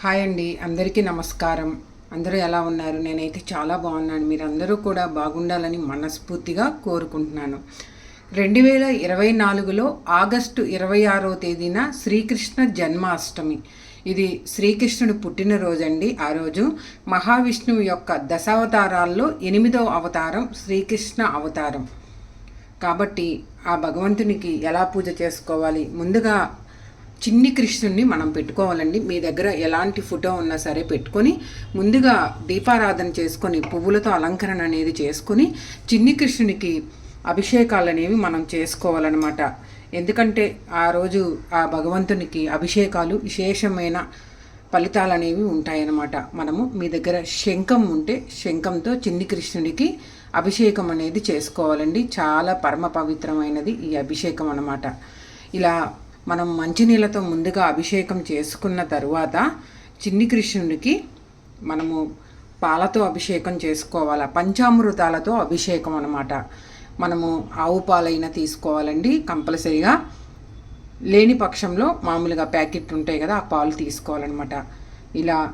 Hi అండి అందరికీ నమస్కారం. అందరూ ఎలా ఉన్నారు? నేనైతే చాలా బాగున్నాను. మీరందరూ కూడా బాగుండాలని మనస్ఫూర్తిగా కోరుకుంటున్నాను. రెండు వేల ఇరవై నాలుగులో ఆగస్టు ఇరవై ఆరో తేదీన శ్రీకృష్ణ జన్మాష్టమి. ఇది శ్రీకృష్ణుడు పుట్టినరోజండి ఆ రోజు మహావిష్ణువు యొక్క దశావతారాల్లో ఎనిమిదవ అవతారం శ్రీకృష్ణ అవతారం. కాబట్టి ఆ భగవంతునికి ఎలా పూజ చేసుకోవాలి? ముందుగా చిన్ని కృష్ణుడిని మనం పెట్టుకోవాలండి. మీ దగ్గర ఎలాంటి ఫోటో ఉన్నా సరే పెట్టుకొని ముందుగా దీపారాధన చేసుకొని పువ్వులతో అలంకరణ అనేది చేసుకొని చిన్ని కృష్ణునికి అభిషేకాలు అనేవి మనం చేసుకోవాలన్నమాట. ఎందుకంటే ఆ రోజు ఆ భగవంతునికి అభిషేకాలు విశేషమైన ఫలితాలు అనేవి ఉంటాయన్నమాట. మనము మీ దగ్గర శంఖం ఉంటే శంఖంతో చిన్ని కృష్ణుడికి అభిషేకం అనేది చేసుకోవాలండి. చాలా పరమ పవిత్రమైనది ఈ అభిషేకం అన్నమాట. ఇలా మనం మంచినీళ్ళతో ముందుగా అభిషేకం చేసుకున్న తరువాత చిన్ని కృష్ణుడికి మనము పాలతో అభిషేకం చేసుకోవాలి? పంచామృతాలతో అభిషేకం అనమాట మనము ఆవు పాలైనా తీసుకోవాలండి కంపల్సరీగా. లేని పక్షంలో మామూలుగా ప్యాకెట్ ఉంటాయి కదా ఆ పాలు తీసుకోవాలన్నమాట. ఇలా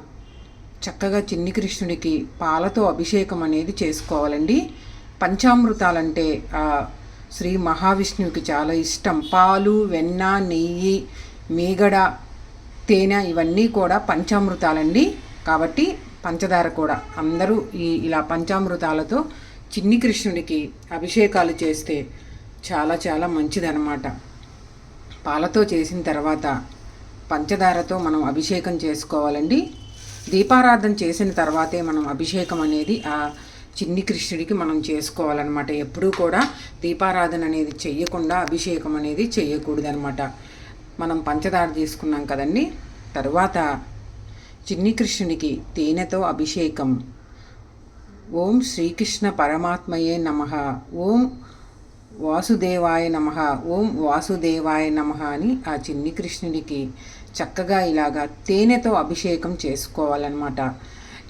చక్కగా చిన్ని కృష్ణుడికి పాలతో అభిషేకం అనేది చేసుకోవాలండి. పంచామృతాలంటే శ్రీ మహావిష్ణువుకి చాలా ఇష్టం. పాలు వెన్న నెయ్యి మీగడ తేనె ఇవన్నీ కూడా పంచామృతాలండి. కాబట్టి పంచదార కూడా. అందరూ ఈ ఇలా పంచామృతాలతో చిన్ని కృష్ణుడికి అభిషేకాలు చేస్తే చాలా చాలా మంచిదన్నమాట. పాలతో చేసిన తర్వాత పంచదారతో మనం అభిషేకం చేసుకోవాలండి. దీపారాధన చేసిన తర్వాతే మనం అభిషేకం అనేది ఆ చిన్ని కృష్ణుడికి మనం చేసుకోవాలన్నమాట. ఎప్పుడూ కూడా దీపారాధన అనేది చెయ్యకుండా అభిషేకం అనేది చెయ్యకూడదనమాట మనం పంచదార తీసుకున్నాం కదండి. తరువాత చిన్ని కృష్ణుడికి తేనెతో అభిషేకం. ఓం శ్రీకృష్ణ పరమాత్మయే నమ. ఓం వాసుదేవాయ నమ. ఓం వాసుదేవాయ నమ అని ఆ చిన్ని కృష్ణుడికి చక్కగా ఇలాగా తేనెతో అభిషేకం చేసుకోవాలన్నమాట.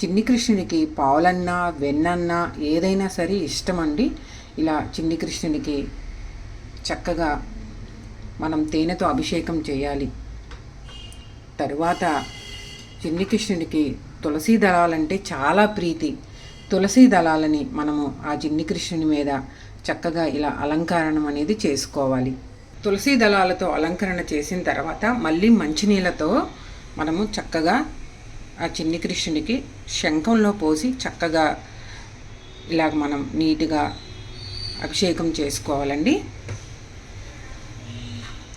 చిన్ని కృష్ణుడికి పావులన్నా వెన్నన్నా ఏదైనా సరే ఇష్టమండి. ఇలా చిన్ని కృష్ణునికి చక్కగా మనం తేనెతో అభిషేకం చేయాలి. తరువాత చిన్ని కృష్ణుడికి తులసీ దళాలంటే చాలా ప్రీతి. తులసీ దళాలని మనము ఆ చిన్ని కృష్ణుని మీద చక్కగా ఇలా అలంకరణం అనేది చేసుకోవాలి. తులసీ దళాలతో అలంకరణ చేసిన తర్వాత మళ్ళీ మంచినీళ్ళతో మనము చక్కగా ఆ చిన్ని కృష్ణుడికి శంఖంలో పోసి చక్కగా ఇలాగ మనం నీట్గా అభిషేకం చేసుకోవాలండి.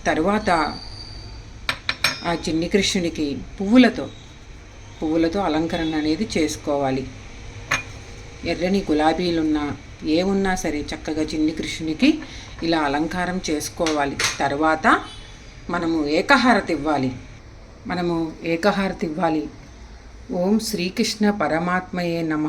తరువాత ఆ చిన్ని కృష్ణుడికి పువ్వులతో పువ్వులతో అలంకరణ అనేది చేసుకోవాలి. ఎర్రని గులాబీలున్నా ఏ ఉన్నా సరే చక్కగా చిన్ని కృష్ణునికి ఇలా అలంకారం చేసుకోవాలి. తర్వాత మనము ఏకహారతి ఇవ్వాలి. మనము ఏకహారతి ఇవ్వాలి. ఓం శ్రీకృష్ణ పరమాత్మయే నమ.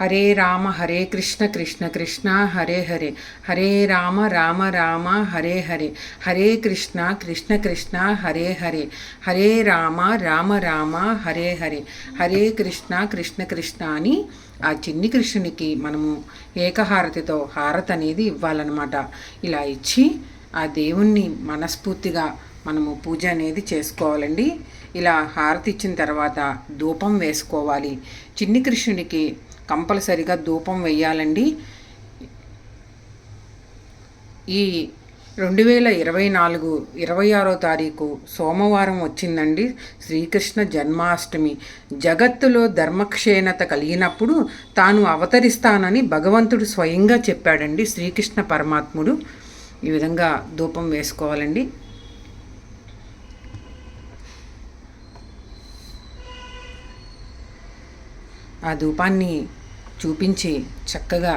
హరే రామ హరే కృష్ణ కృష్ణ కృష్ణ హరే హరే. హరే రామ రామ రామ హరే హరే. హరే కృష్ణ కృష్ణ కృష్ణ హరే హరే. హరే రామ రామ రామ హరే హరే. హరే కృష్ణ కృష్ణ కృష్ణ అని ఆ చిన్ని కృష్ణునికి మనము ఏకహారతితో హారతి అనేది ఇవ్వాలన్నమాట. ఇలా ఇచ్చి ఆ దేవుణ్ణి మనస్ఫూర్తిగా మనము పూజ అనేది చేసుకోవాలండి. ఇలా హారతి ఇచ్చిన తర్వాత ధూపం వేసుకోవాలి. చిన్ని కృష్ణుడికి కంపల్సరిగా ధూపం వేయాలండి. ఈ రెండు వేల ఇరవై నాలుగు ఇరవై ఆరో తారీఖు సోమవారం వచ్చిందండి శ్రీకృష్ణ జన్మాష్టమి. జగత్తులో ధర్మక్షీణత కలిగినప్పుడు తాను అవతరిస్తానని భగవంతుడు స్వయంగా చెప్పాడండి శ్రీకృష్ణ పరమాత్ముడు. ఈ విధంగా ధూపం వేసుకోవాలండి. ఆ ధూపాన్ని చూపించి చక్కగా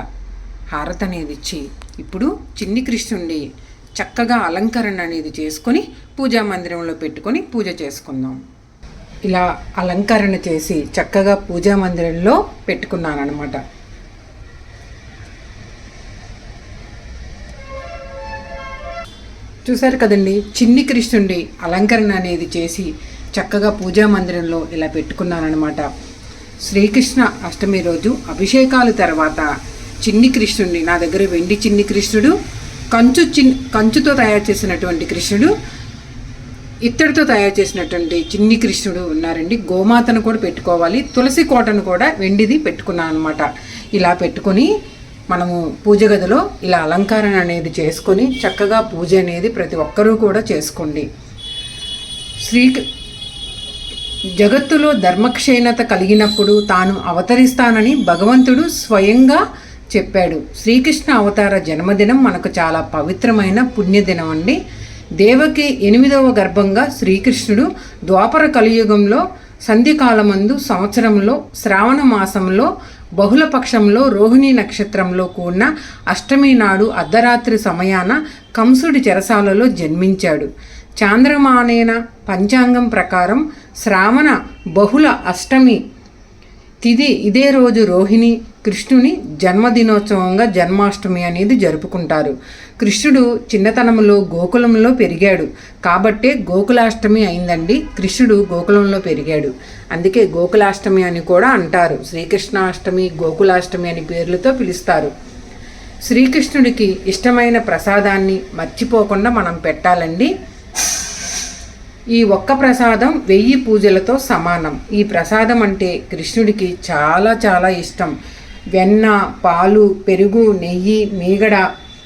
హారత అనేది ఇచ్చి ఇప్పుడు చిన్ని కృష్ణుండి చక్కగా అలంకరణ అనేది చేసుకొని పూజా మందిరంలో పెట్టుకొని పూజ చేసుకుందాం. ఇలా అలంకరణ చేసి చక్కగా పూజా మందిరంలో పెట్టుకున్నాను అనమాట చూసారు కదండి చిన్ని కృష్ణుండి అలంకరణ అనేది చేసి చక్కగా పూజా మందిరంలో ఇలా పెట్టుకున్నానమాట శ్రీకృష్ణ అష్టమి రోజు అభిషేకాలు తర్వాత చిన్ని కృష్ణుడిని నా దగ్గర వెండి చిన్ని కృష్ణుడు కంచు చిన్ కంచుతో తయారు చేసినటువంటి కృష్ణుడు ఇత్తడితో తయారు చేసినటువంటి చిన్ని కృష్ణుడు ఉన్నారండి. గోమాతను కూడా పెట్టుకోవాలి. తులసి కోటను కూడా వెండిది పెట్టుకున్నాను అనమాట ఇలా పెట్టుకొని మనము పూజ గదిలో ఇలా అలంకరణ అనేది చేసుకొని చక్కగా పూజ అనేది ప్రతి ఒక్కరూ కూడా చేసుకోండి. శ్రీ జగత్తులో ధర్మక్షీణత కలిగినప్పుడు తాను అవతరిస్తానని భగవంతుడు స్వయంగా చెప్పాడు. శ్రీకృష్ణ అవతార జన్మదినం మనకు చాలా పవిత్రమైన పుణ్యదినం అండి. దేవకి ఎనిమిదవ గర్భంగా శ్రీకృష్ణుడు ద్వాపర కలియుగంలో సంధికాలమందు సంవత్సరంలో శ్రావణ మాసంలో బహుళపక్షంలో రోహిణి నక్షత్రంలో కూడిన అష్టమి నాడు అర్ధరాత్రి సమయాన కంసుడి చెరసాలలో జన్మించాడు. చాంద్రమానేన పంచాంగం ప్రకారం శ్రావణ బహుళ అష్టమి తిది ఇదే రోజు రోహిణి కృష్ణుని జన్మదినోత్సవంగా జన్మాష్టమి అనేది జరుపుకుంటారు. కృష్ణుడు చిన్నతనంలో గోకులంలో పెరిగాడు. కాబట్టే గోకులాష్టమి అయిందండి. కృష్ణుడు గోకులంలో పెరిగాడు. అందుకే గోకులాష్టమి అని కూడా అంటారు. శ్రీకృష్ణాష్టమి గోకులాష్టమి అని పేర్లతో పిలుస్తారు. శ్రీకృష్ణుడికి ఇష్టమైన ప్రసాదాన్ని మర్చిపోకుండా మనం పెట్టాలండి. ఈ ఒక్క ప్రసాదం వెయ్యి పూజలతో సమానం. ఈ ప్రసాదం అంటే కృష్ణుడికి చాలా చాలా ఇష్టం. వెన్న పాలు పెరుగు నెయ్యి మీగడ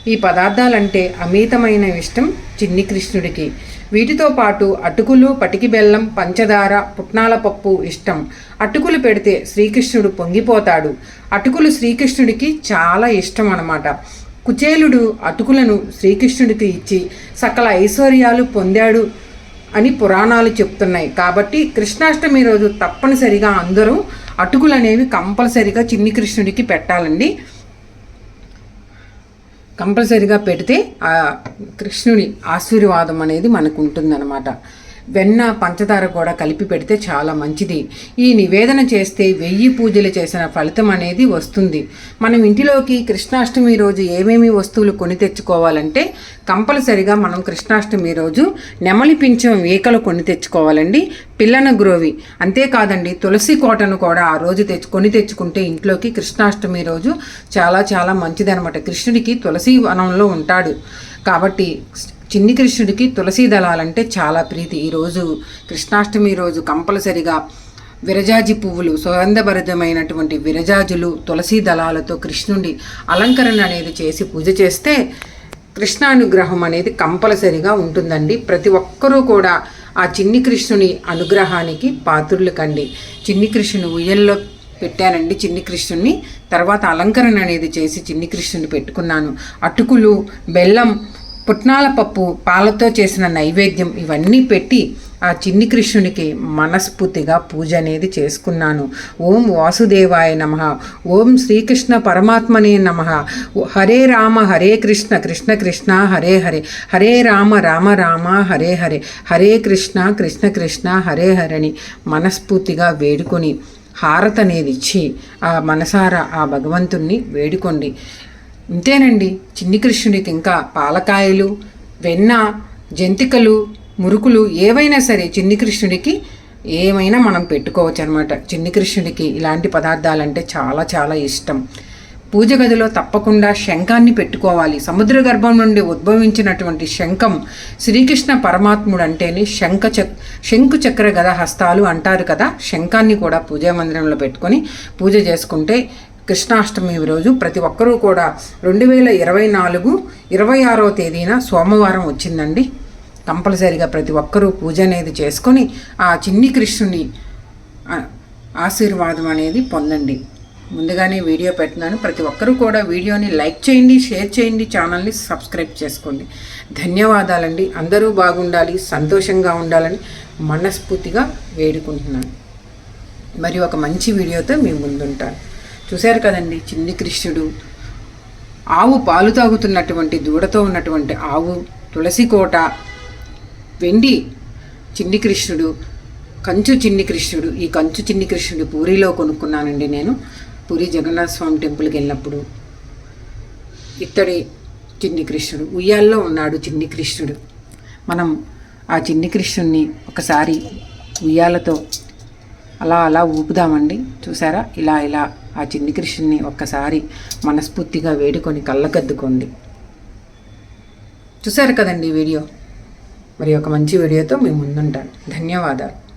ఈ పదార్థాలంటే అమితమైన ఇష్టం చిన్ని కృష్ణుడికి. వీటితో పాటు అటుకులు పటికి బెల్లం పంచదార పుట్నాల పప్పు ఇష్టం. అటుకులు పెడితే శ్రీకృష్ణుడు పొంగిపోతాడు. అటుకులు శ్రీకృష్ణుడికి చాలా ఇష్టం అన్నమాట కుచేలుడు అటుకులను శ్రీకృష్ణుడికి ఇచ్చి సకల ఐశ్వర్యాలు పొందాడు. అని పురాణాలు చెప్తున్నాయి. కాబట్టి కృష్ణాష్టమి రోజు తప్పనిసరిగా అందరూ అటుకులు అనేవి కంపల్సరిగా చిన్ని కృష్ణుడికి పెట్టాలండి. కంపల్సరిగా పెడితే కృష్ణుడి కృష్ణుని ఆశీర్వాదం అనేది మనకు ఉంటుందన్నమాట. వెన్న పంచదార కూడా కలిపి పెడితే చాలా మంచిది. ఈ నివేదన చేస్తే వెయ్యి పూజలు చేసిన ఫలితం అనేది వస్తుంది. మనం ఇంటిలోకి కృష్ణాష్టమి రోజు ఏమేమి వస్తువులు కొని తెచ్చుకోవాలంటే కంపల్సరిగా మనం కృష్ణాష్టమి రోజు నెమలి పింఛం ఈకలు కొని తెచ్చుకోవాలండి. పిల్లన గ్రోవి. అంతేకాదండి తులసి కోటను కూడా ఆ రోజు తెచ్చు కొని తెచ్చుకుంటే ఇంట్లోకి కృష్ణాష్టమి రోజు చాలా చాలా మంచిదనమాట కృష్ణుడికి తులసి వనంలో ఉంటాడు. కాబట్టి చిన్ని కృష్ణుడికి తులసీ దళాలంటే చాలా ప్రీతి. ఈరోజు కృష్ణాష్టమి రోజు కంపల్సరిగా విరజాజి పువ్వులు సుగంధభరితమైనటువంటి విరజాజులు తులసీ దళాలతో కృష్ణుడి అలంకరణ అనేది చేసి పూజ చేస్తే కృష్ణానుగ్రహం అనేది కంపల్సరిగా ఉంటుందండి. ప్రతి ఒక్కరూ కూడా ఆ చిన్ని కృష్ణుని అనుగ్రహానికి పాత్రులు కండి. చిన్ని కృష్ణుని ఉయ్యల్లో పెట్టానండి చిన్ని కృష్ణుని తర్వాత అలంకరణ అనేది చేసి చిన్ని కృష్ణుని పెట్టుకున్నాను. అటుకులు బెల్లం పుట్నాల పప్పు పాలతో చేసిన నైవేద్యం ఇవన్నీ పెట్టి ఆ చిన్ని కృష్ణునికి మనస్ఫూర్తిగా పూజ అనేది చేసుకున్నాను. ఓం వాసుదేవాయ నమ. ఓం శ్రీకృష్ణ పరమాత్మనే నమ. హరే రామ హరే కృష్ణ కృష్ణ కృష్ణ హరే హరే. హరే రామ రామ రామ హరే హరే. హరే కృష్ణ కృష్ణ కృష్ణ హరే హరని మనస్ఫూర్తిగా వేడుకొని హారత అనేది ఇచ్చి ఆ మనసారా ఆ భగవంతుణ్ణి వేడుకోండి. ఇంతేనండి. చిన్ని కృష్ణుడికి ఇంకా పాలకాయలు వెన్న జంతికలు మురుకులు ఏవైనా సరే చిన్ని కృష్ణుడికి ఏమైనా మనం పెట్టుకోవచ్చు అనమాట చిన్ని కృష్ణుడికి ఇలాంటి పదార్థాలంటే చాలా చాలా ఇష్టం. పూజ గదిలో తప్పకుండా శంఖాన్ని పెట్టుకోవాలి. సముద్ర గర్భం నుండి ఉద్భవించినటువంటి శంఖం శ్రీకృష్ణ పరమాత్ముడు అంటేనే శంఖ చక్ శంఖు చక్ర గద హస్తాలు అంటారు కదా. శంఖాన్ని కూడా పూజా మందిరంలో పెట్టుకొని పూజ చేసుకుంటే కృష్ణాష్టమి రోజు ప్రతి ఒక్కరూ కూడా రెండు వేల ఇరవై నాలుగు ఇరవై ఆరో తేదీన సోమవారం వచ్చిందండి. కంపల్సరిగా ప్రతి ఒక్కరూ పూజ అనేది చేసుకొని ఆ చిన్ని కృష్ణుని ఆశీర్వాదం అనేది పొందండి. ముందుగానే వీడియో పెట్టినాను ప్రతి ఒక్కరూ కూడా వీడియోని లైక్ చేయండి షేర్ చేయండి ఛానల్ని సబ్స్క్రైబ్ చేసుకోండి. ధన్యవాదాలండి. అందరూ బాగుండాలి సంతోషంగా ఉండాలని మనస్ఫూర్తిగా వేడుకుంటున్నాను. మరి ఒక మంచి వీడియోతో మీ ముందుంటాను. చూశారు కదండి చిన్ని కృష్ణుడు. ఆవు పాలు తాగుతున్నటువంటి దూడతో ఉన్నటువంటి ఆవు తులసి కోట వెండి చిన్ని కృష్ణుడు కంచు చిన్ని కృష్ణుడు. ఈ కంచు చిన్ని కృష్ణుడు పూరిలో కొనుక్కున్నానండి నేను. పూరి జగన్నాథ స్వామి టెంపుల్కి వెళ్ళినప్పుడు ఇత్తడి చిన్ని కృష్ణుడు ఉయ్యాల్లో ఉన్నాడు చిన్ని కృష్ణుడు. మనం ఆ చిన్ని కృష్ణుడిని ఒకసారి ఉయ్యాలతో అలా అలా ఊపుదామండి. చూసారా? ఇలా ఇలా ఆ చిన్ని కృష్ణుని ఒక్కసారి మనస్ఫూర్తిగా వేడుకొని కళ్ళగద్దుకోండి చూసారు కదండి వీడియో? మరి ఒక మంచి వీడియోతో మీ ముందుంటాను. ధన్యవాదాలు.